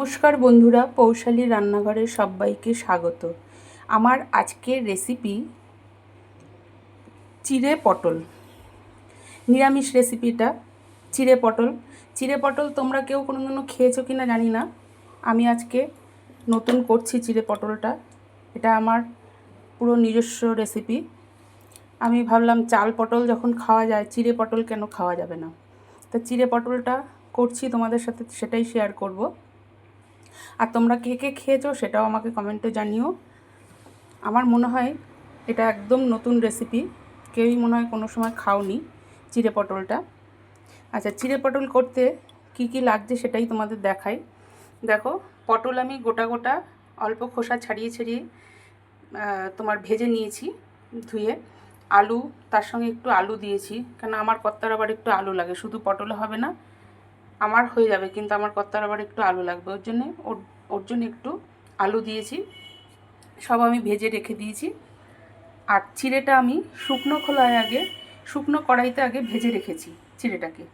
নমস্কার বন্ধুরা, পৌশালী রান্নাঘরের সবাইকে স্বাগত। আমার আজকের রেসিপি চিড়ে পটল। নিরামিষ রেসিপিটা চিড়ে পটল। চিড়ে পটল তোমরা কেউ কোনো দিনও খেয়েছো কি না জানি না। আমি আজকে নতুন করছি চিড়ে পটলটা। এটা আমার পুরো নিজস্ব রেসিপি আমি ভাবলাম, চাল পটল যখন খাওয়া যায়, চিড়ে পটল কেন খাওয়া যাবে না? তা চিড়ে পটলটা করছি তোমাদের সাথে, সেটাই শেয়ার করব। আর তোমরা কে কে খেয়েছো সেটাও আমাকে কমেন্টে জানিও। আমার মনে হয় এটা একদম নতুন রেসিপি কেউই মনে হয় কোনো সময় খাওনি চিড়ে পটলটা। আচ্ছা চিড়ে পটল করতে কি কি লাগছে সেটাই তোমাদের দেখাই। দেখো, পটল আমি গোটা গোটা অল্প খোসা ছাড়িয়ে ছাড়িয়ে তোমার ভেজে নিয়েছি ধুয়ে। আলু, তার সঙ্গে একটু আলু দিয়েছি, কেন আমার কর্তার আবার একটু আলু লাগে, শুধু পটলে হবে না। আমার হয়ে যাবে, কিন্তু আমার কর্তার আবার একটু আলু লাগবে। ওর জন্যে, ওর ওর জন্য একটু আলু দিয়েছি। সব আমি ভেজে রেখে দিয়েছি। আর চিড়েটা আমি শুকনো খোলায় আগে, শুকনো কড়াইতে আগে ভেজে রেখেছি চিড়েটাকে।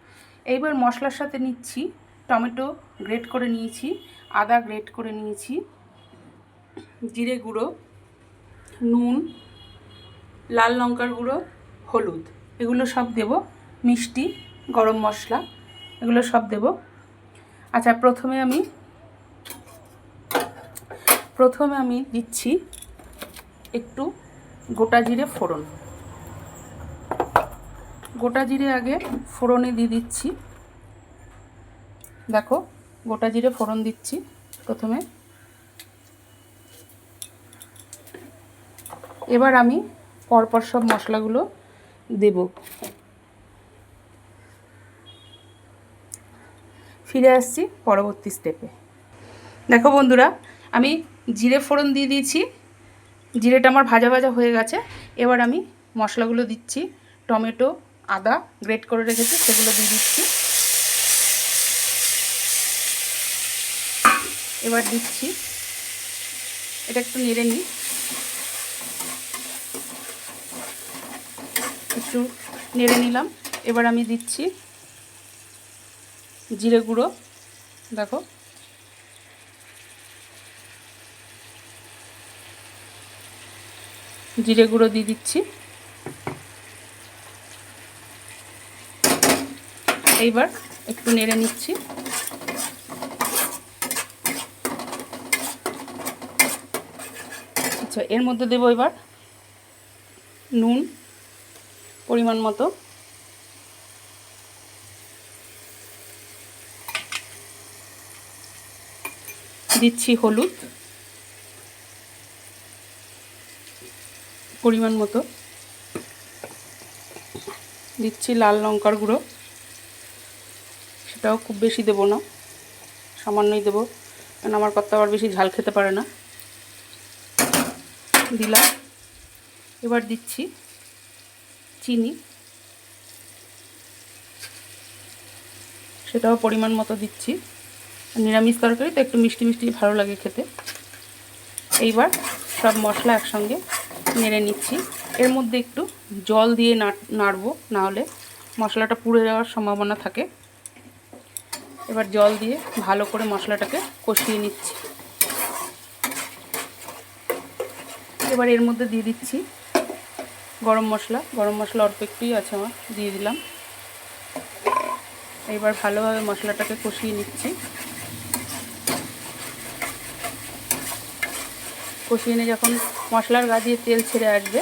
এইবার মশলার সাথে নিচ্ছি টমেটো গ্রেট করে নিয়েছি, আদা গ্রেট করে নিয়েছি, জিরে গুঁড়ো, নুন, লাল লঙ্কার গুঁড়ো, হলুদ। এগুলো সব দেব মিষ্টি, গরম মশলা। এগুলো সব দেব। আচ্ছা প্রথমে আমি প্রথমে আমি দিচ্ছি একটু গোটা জিরে ফোড়ন। গোটা জিরে আগে ফোড়নে দিয়ে দিচ্ছি। দেখো, গোটা জিরে ফোড়ন দিচ্ছি প্রথমে। এবার আমি পরপর সব মশলাগুলো দেব। ফিরে আসছি পরবর্তী স্টেপে দেখো বন্ধুরা, আমি জিরে ফোড়ন দিয়ে দিয়েছি। জিরেটা আমার ভাজা ভাজা হয়ে গেছে। এবার আমি মশলাগুলো দিচ্ছি। টমেটো, আদা গ্রেট করে রেখেছি, সেগুলো দিয়ে দিচ্ছি। এবার দিচ্ছি, এটা একটু নেড়ে নিই। একটু নেড়ে নিলাম। এবার আমি দিচ্ছি জিরে গুঁড়ো, দেখো। জিরে গুঁড়ো দিয়ে দিচ্ছি। এইবার একটু নেড়ে নিচ্ছি। আচ্ছা এর মধ্যে দেবো এবার নুন, পরিমাণ মতো। দিচ্ছি হলুদ। পরিমাণ মতো। দিচ্ছি লাল লঙ্কার গুঁড়ো। সেটাও খুব বেশি দেবো না, সামান্যই দেবো। কারণ আমার কর্তা আবার বেশি ঝাল খেতে পারে না। দিলাম। এবার দিচ্ছি চিনি। সেটাও পরিমাণ মতো দিচ্ছি। নিরামিষ তরকারি তো একটু মিষ্টি মিষ্টি ভালো লাগে খেতে। এইবার সব মশলা একসঙ্গে নেড়ে নিচ্ছি। এর মধ্যে একটু জল দিয়ে নাড়বো, নাহলে মশলাটা পুড়ে যাওয়ার সম্ভাবনা থাকে। এবার জল দিয়ে ভালো করে মশলাটাকে কষিয়ে নিচ্ছি। এবার এর মধ্যে দিয়ে দিচ্ছি গরম মশলা। গরম মশলা অল্প একটুই আছে আমার, দিয়ে দিলাম। এবার ভালোভাবে মশলাটাকে কষিয়ে নিচ্ছি। কষিয়ে নিয়ে যখন মশলার গা দিয়ে তেল ছেড়ে আসবে,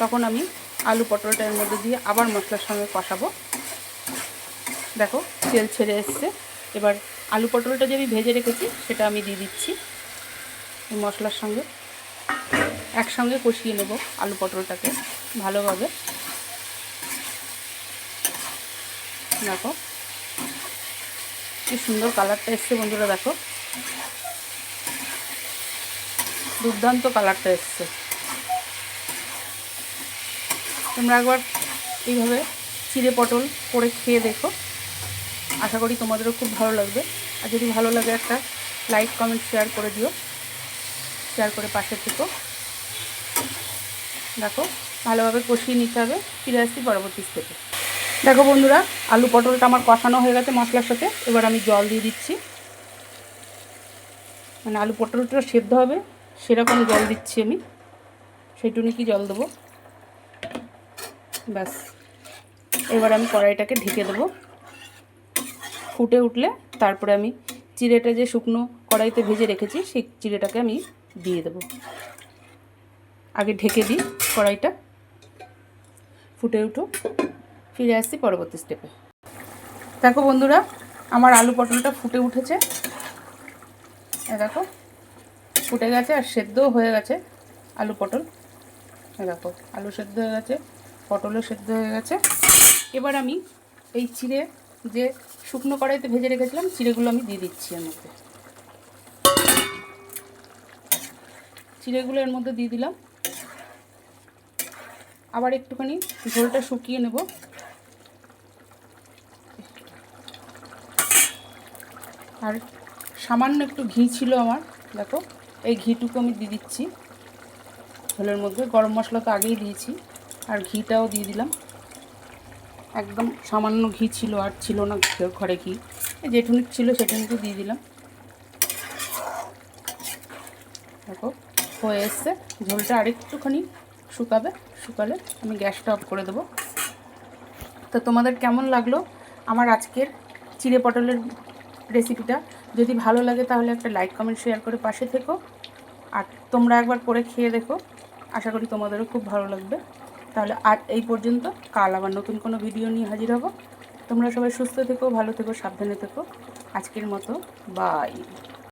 তখন আমি আলু পটলটা এর মধ্যে দিয়ে আবার মশলার সঙ্গে কষাবো। দেখো, তেল ছেড়ে এসছে। এবার আলু পটলটা যে আমি ভেজে রেখেছি, সেটা আমি দিয়ে দিচ্ছি। এই মশলার সঙ্গে একসঙ্গে কষিয়ে নেব আলু পটলটাকে ভালোভাবে। দেখো, কি সুন্দর কালারটা এসছে বন্ধুরা, দেখো। দুর্দান্ত কালারটা এসছে। তোমরা একবার এইভাবে চিড়ে পটল করে খেয়ে দেখো। আশা করি তোমাদেরও খুব ভালো লাগবে। আর যদি ভালো লাগে একটা লাইক, কমেন্ট, শেয়ার করে দিও। শেয়ার করে পাশে থেকো। দেখো, ভালোভাবে কষিয়ে নিতে হবে। ফিরে আসছি পরবর্তী স্টেপে দেখো বন্ধুরা, আলু পটলটা আমার কষানো হয়ে গেছে মশলার সাথে। এবার আমি জল দিয়ে দিচ্ছি। মানে আলু পটলটা সেদ্ধ হবে। সেরকম জল দিচ্ছি আমি। সেইটুকু কি জল দেবো? ব্যাস। এবার আমি কড়াইটাকে ঢেকে দেবো। ফুটে উঠলে তারপরে আমি চিড়েটা যে শুকনো কড়াইতে ভেজে রেখেছি, সেই চিড়েটাকে আমি দিয়ে দেবো। আগে ঢেকে দিই কড়াইটা। ফুটে উঠুক। ফিরে আসছি পরবর্তী স্টেপে দেখো বন্ধুরা, আমার আলু পটলটা ফুটে উঠেছে। দেখো। ফুটে গেছে আর সেদ্ধও হয়ে গেছে আলু পটল। দেখো, আলু সেদ্ধ হয়ে গেছে, পটলও সেদ্ধ হয়ে গেছে। এবার আমি এই চিড়ে যে শুকনো কড়াইতে ভেজে রেখেছিলাম, চিড়েগুলো আমি দিয়ে দিচ্ছি এর মধ্যে। চিড়েগুলো এর মধ্যে দিয়ে দিলাম। আবার একটুখানি ঝোলটা শুকিয়ে নেব। আর সামান্য একটু ঘি ছিল আমার, দেখো। এই ঘিটুকু আমি দিয়ে দিচ্ছি। ঝোলের মধ্যে গরম মশলা তো আগেই দিয়েছি, আর ঘিটাও দিয়ে দিলাম। একদম সামান্য ঘি ছিল আর ছিল না ঘরে ঘি। যেটুকু ছিল সেটুকু দিয়ে দিলাম। দেখো, হয়ে এসছে। ঝোলটা আরেকটুখানি শুকাবে, শুকালে আমি গ্যাসটা অফ করে দেবো। তো তোমাদের কেমন লাগল আমার আজকের চিড়ে পটলের রেসিপিটা? যদি ভালো লাগে তাহলে একটা লাইক, কমেন্ট, শেয়ার করে পাশে থেকো। তোমরা একবার করে খেয়ে দেখো। আশা করি তোমাদেরও খুব ভালো লাগবে। তাহলে আর এই পর্যন্ত, কাল আবার নতুন কোনো ভিডিও নিয়ে হাজির হব। তোমরা সবাই সুস্থ থেকো, ভালো থেকো, সাবধানে থেকো। আজকের মতো বাই